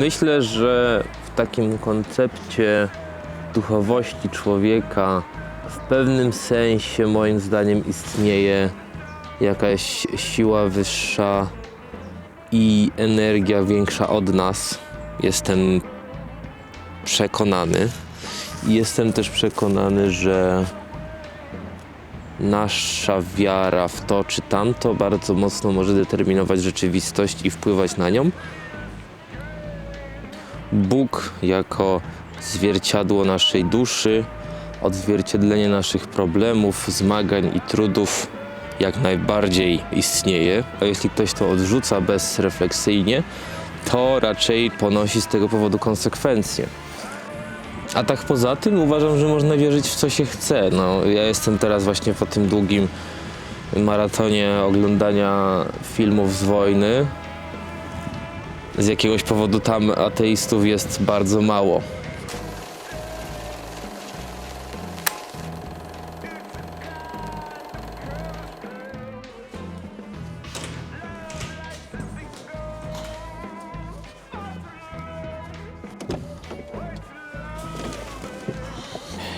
Myślę, że w takim koncepcie duchowości człowieka w pewnym sensie moim zdaniem istnieje jakaś siła wyższa i energia większa od nas. Jestem przekonany. Jestem też przekonany, że nasza wiara w to czy tamto bardzo mocno może determinować rzeczywistość i wpływać na nią. Bóg jako zwierciadło naszej duszy, odzwierciedlenie naszych problemów, zmagań i trudów jak najbardziej istnieje. A jeśli ktoś to odrzuca bezrefleksyjnie, to raczej ponosi z tego powodu konsekwencje. A tak poza tym uważam, że można wierzyć w co się chce. No, ja jestem teraz właśnie po tym długim maratonie oglądania filmów z wojny. Z jakiegoś powodu tam ateistów jest bardzo mało.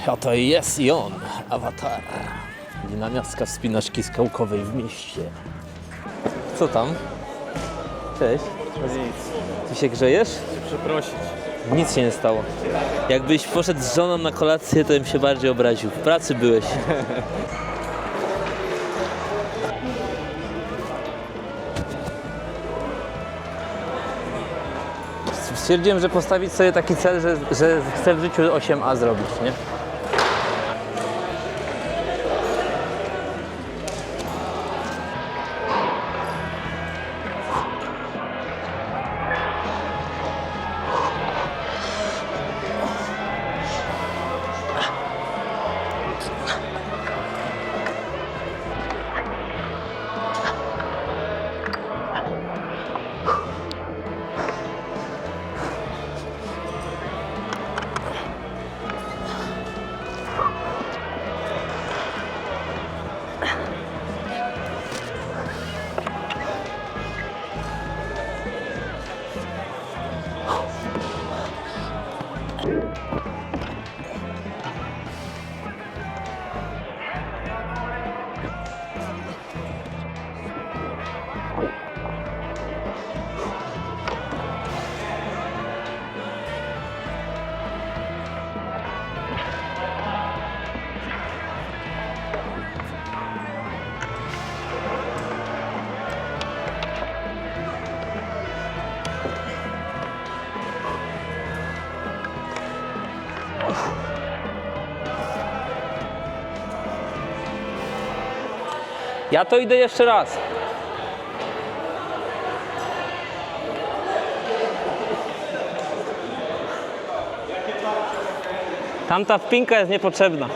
A to jest i on, awatar. Dynamiastka wspinaczki skałkowej w mieście. Co tam? Cześć. Ty się grzejesz? Przeprosić. Nic się nie stało. Jakbyś poszedł z żoną na kolację, to bym się bardziej obraził. W pracy byłeś. Stwierdziłem, że postawić sobie taki cel, że, że chcę w życiu 8A zrobić, nie? Ja to idę jeszcze raz. Tamta wpinka jest niepotrzebna.